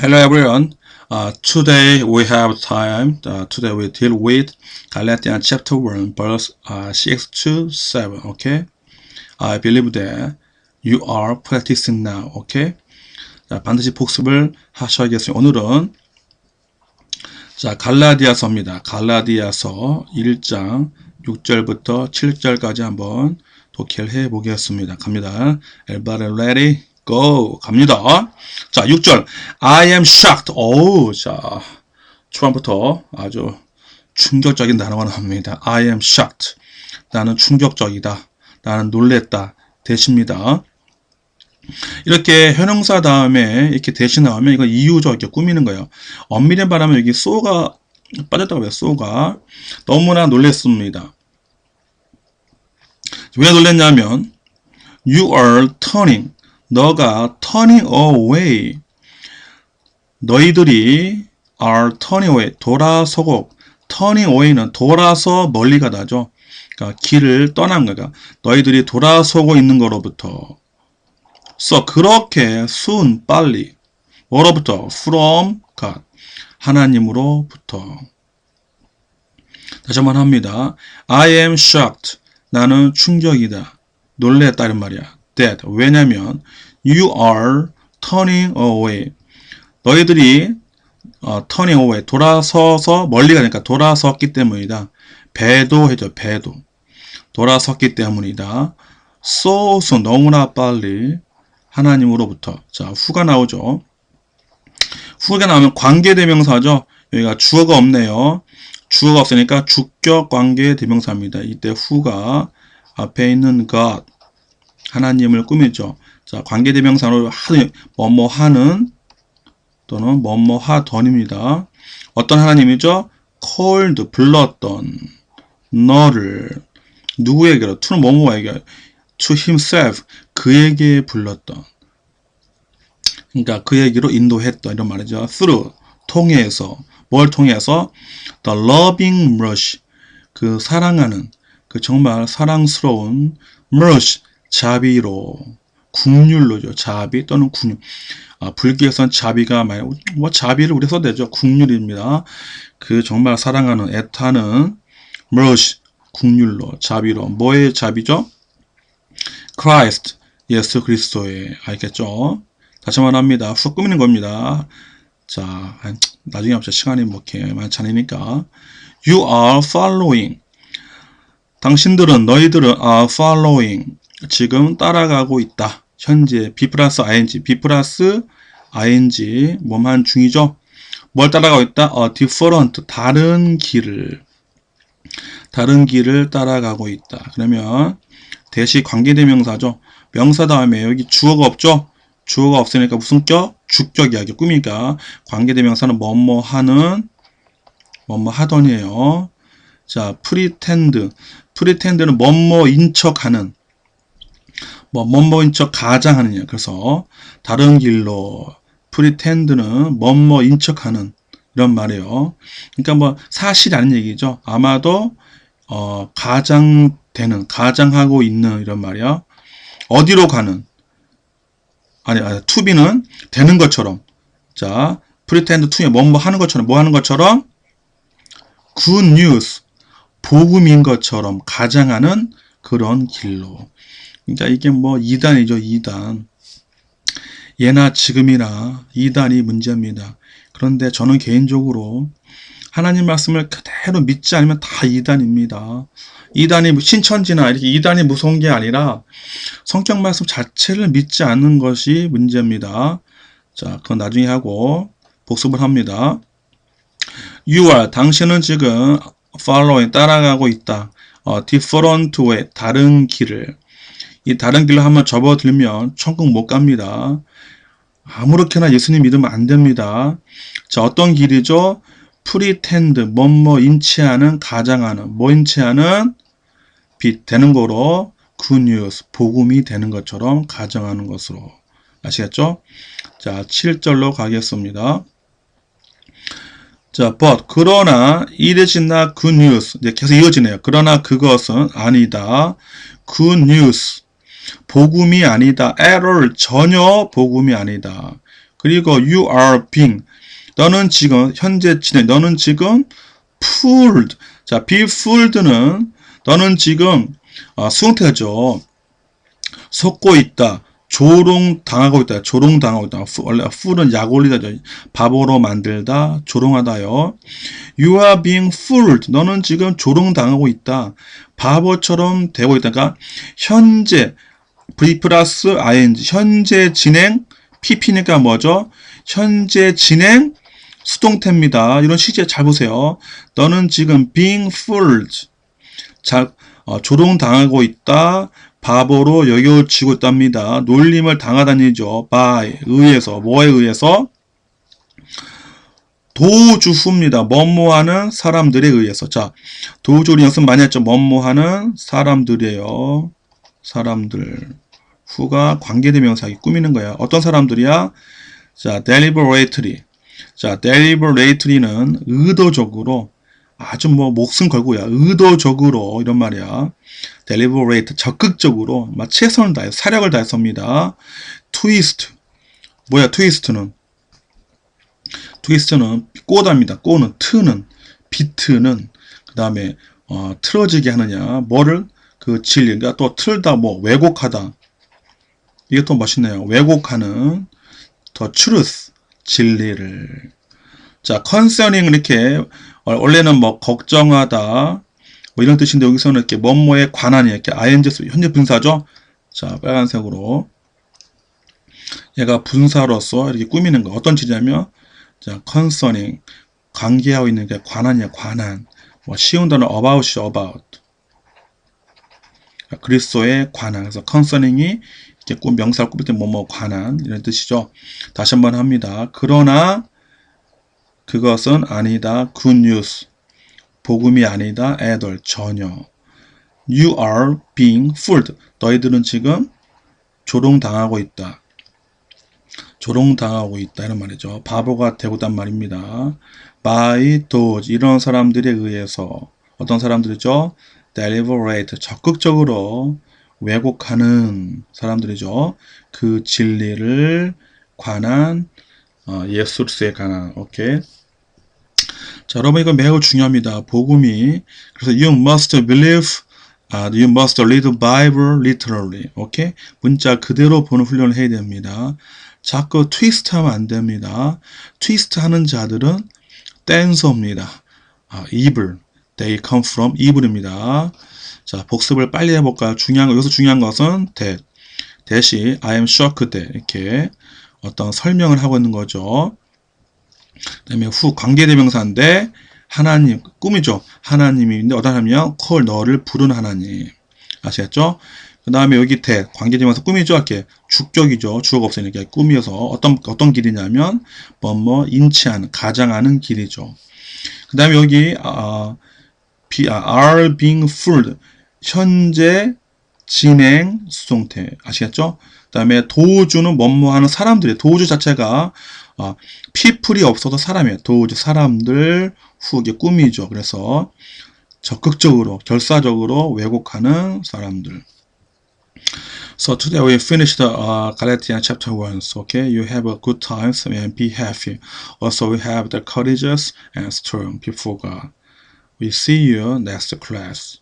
Hello everyone. Uh, today we have time. Uh, today we deal with Galatians chapter 1 verse uh, 6 to 7. Okay. I believe that you are practicing now. Okay. 자, 반드시 복습을 하셔야겠어요. 오늘은 자, 갈라디아서입니다. 갈라디아서 1장 6절부터 7절까지 한번 독해를 해 보겠습니다. 갑니다. Everybody ready? Go! 갑니다. 자, 6절. I am shocked. 어우, 자, 초반부터 아주 충격적인 단어가 나옵니다. I am shocked. 나는 충격적이다. 나는 놀랬다. 대십니다. 이렇게 현용사 다음에 이렇게 대신 나오면 이거 이유죠. 이렇게 꾸미는 거예요. 엄밀히 말하면 여기 쏘가 빠졌다고 해요. 쏘가 너무나 놀랬습니다. 왜 놀랬냐면 you are turning 너가 turning away. 너희들이 are turning away. 돌아서고. turning away는 돌아서 멀리 가다죠. 그러니까 길을 떠난 거가 너희들이 돌아서고 있는 거로부터. So 그렇게 soon 빨리. 뭐로부터? From God. 하나님으로부터. 다시 한번 합니다. I am shocked. 나는 충격이다. 놀랬다 이런 말이야. That 왜냐면 you are turning away 너희들이 어, turning away 돌아서서 멀리 가니까 돌아섰기 때문이다. 배도해죠 배도 돌아섰기 때문이다. so so 너무나 빨리 하나님으로부터 자 후가 나오죠. 후가 나오면 관계대명사죠. 여기가 주어가 없네요. 주어가 없으니까 주격 관계 대명사입니다. 이때 후가 앞에 있는 God 하나님을 꾸미죠. 자, 관계대명사로 하는 뭐뭐 하는 또는 뭐뭐 하던입니다. 어떤 하나님이죠? called 불렀던 너를 누구에게로 to는 뭐뭐에게 to himself 그에게 불렀던 그러니까 그에게로 인도했던 이런 말이죠. through 통해서 뭘 통해서 the loving mercy 그 사랑하는 그 정말 사랑스러운 mercy 자비로 국률로죠. 자비 또는 국률. 아, 불교에서는 자비가 많이 뭐 자비를 우리 써도 되죠. 국률입니다. 그 정말 사랑하는 애타는 mercy 국률로 자비로 뭐의 자비죠? Christ 예수 그리스도의 알겠죠? 다시 말합니다. 후 꾸미는 겁니다. 자, 나중에 합시다. 시간이 뭐 이렇게 많지 않으니까. You are following. 당신들은, 너희들은 are following. 지금 따라가고 있다. 현재 B 플러스 ing, B 플러스 ing, 뭐만 중이죠? 뭘 따라가고 있다? 어, different, 다른 길을. 다른 길을 따라가고 있다. 그러면 대시 관계대명사죠. 명사 다음에 여기 주어가 없죠? 주어가 없으니까 무슨 격? 주격 이야기 꾸미니까 관계대명사는 뭐뭐 하는 뭐뭐 하던이에요. 자, pretend. pretend는 뭐뭐인 척하는 뭐 뭐뭐인 척 가장하느냐. 그래서 다른 길로 pretend는 뭐뭐인 척하는 이런 말이에요. 그러니까 뭐 사실이 아닌 얘기죠. 아마도 어, 가장되는, 가장하고 있는 이런 말이야. 어디로 가는? 아니, 아니, 투비는 되는 것처럼. 자, pretend to에 뭐뭐 하는 것처럼, 뭐 하는 것처럼? good news, 복음인 것처럼 가장하는 그런 길로. 그러니까 이게 뭐 2단이죠, 2단. 예나 지금이나 2단이 문제입니다. 그런데 저는 개인적으로 하나님 말씀을 그대로 믿지 않으면 다 2단입니다. 2단이 신천지나 이렇게 2단이 무서운 게 아니라 성경 말씀 자체를 믿지 않는 것이 문제입니다. 자, 그건 나중에 하고 복습을 합니다. You are, 당신은 지금 following, 따라가고 있다. 어, different way, 다른 길을. 이 다른 길로 한번 접어들면 천국 못 갑니다. 아무렇게나 예수님 믿으면 안 됩니다. 자, 어떤 길이죠? 프리텐드, 뭐뭐 인치하는, 가장하는, 뭐 인치하는, 빛 되는 거로 굿뉴스, 복음이 되는 것처럼 가정하는 것으로. 아시겠죠? 자, 7절로 가겠습니다. 자, but, 그러나, good news. 이제 계속 이어지네요. 그러나 그것은 아니다. news. 복음이 아니다. at all. 전혀 복음이 아니다. 그리고 you are being. 너는 지금 현재 진행 너는 지금 fooled. 자 be fooled는 너는 지금 아, 수동태죠. 속고 있다. 조롱 당하고 있다. 조롱 당하고 있다. 푸- 원래 fool은 약 올리다죠. 바보로 만들다. 조롱하다요. You are being fooled. 너는 지금 조롱 당하고 있다. 바보처럼 되고 있다. 그러니까 현재 V 플러스 ing 현재 진행 PP니까 뭐죠? 현재 진행 수동태입니다. 이런 시제 잘 보세요. 너는 지금 being fooled 자, 어, 조롱당하고 있다. 바보로 여겨지고 있답니다. 놀림을 당하다니죠. by 의해서 뭐에 의해서 도주후입니다. 뭐뭐하는 사람들에 의해서 자 도주 우리 연습 많이 했죠. 뭐뭐하는 사람들이에요. 사람들 후가 관계대명사기 꾸미는 거야. 어떤 사람들이야? 자, deliberately. 자, deliberately는 의도적으로 아주 뭐 목숨 걸고야 의도적으로 이런 말이야. deliberate 적극적으로 막 최선을 다해 사력을 다해서입니다. twist 뭐야 twist는 트위스트는 꼬답니다. 꼬는 트는 비트는 그 다음에 어, 틀어지게 하느냐 뭐를 그 진리 그러니까 또 틀다 뭐 왜곡하다. 또 멋있네요. 왜곡하는 더 truth 진리를. 자 concerning 이렇게 어, 원래는 뭐 걱정하다 뭐 이런 뜻인데 여기서는 이렇게 뭐뭐에 관한이 이렇게 ing 현재 분사죠. 자 빨간색으로. 얘가 분사로서 이렇게 꾸미는 거. 어떤 질이냐면 자 concerning 관계하고 있는 게 관한이야 관한. 뭐 쉬운 단어 about이 about 그리스도에 관한 그래서 concerning이 이렇게 꼭 명사를 꾸밀 때 뭐뭐 관한 이런 뜻이죠. 다시 한번 합니다. 그러나 그것은 아니다. good news. 복음이 아니다. all. 전혀. You are being fooled. 너희들은 지금 조롱당하고 있다. 조롱당하고 있다. 이런 말이죠. 바보가 되고 있단 말입니다. by those. 이런 사람들에 의해서. 어떤 사람들이죠? Deliberate. 적극적으로 왜곡하는 사람들이죠. 그 진리를 관한 어, 그리스도에 관한 오케이. 자, 여러분 이거 매우 중요합니다. 복음이 그래서 you must believe, 아, you must read the Bible literally. 오케이? 문자 그대로 보는 훈련을 해야 됩니다. 자꾸 트위스트 하면 안 됩니다. 트위스트 하는 자들은 댄서입니다. 아, evil. They come from evil입니다. 자, 복습을 빨리 해볼까요? 중요한 거, 여기서 중요한 것은 that. 대시 I am shocked. 이렇게 어떤 설명을 하고 있는 거죠. 그 다음에 후 관계대명사인데 하나님 꿈이죠. 하나님인데 어떤 하나님이요? 콜 너를 부른 하나님. 아시겠죠? 그 다음에 여기 대 관계대명사 꿈이죠. 이렇게 주격이죠. 주어가 없으니까 꿈이어서 어떤 어떤 길이냐면 뭐뭐 인치하는 가장하는 길이죠. 그 다음에 여기 아, are being fooled 현재 진행 수동태 아시겠죠? 그 다음에 도주는 뭐뭐 하는 사람들이 도주 자체가 어, people이 없어도 사람이에요. 도주 사람들 후에 꿈이죠. 그래서 적극적으로 결사적으로 왜곡하는 사람들. So today we finished the uh, Galatians chapter 1. So, okay, you have a good time and be happy. Also, we have the courageous and strong before God. We see you next class.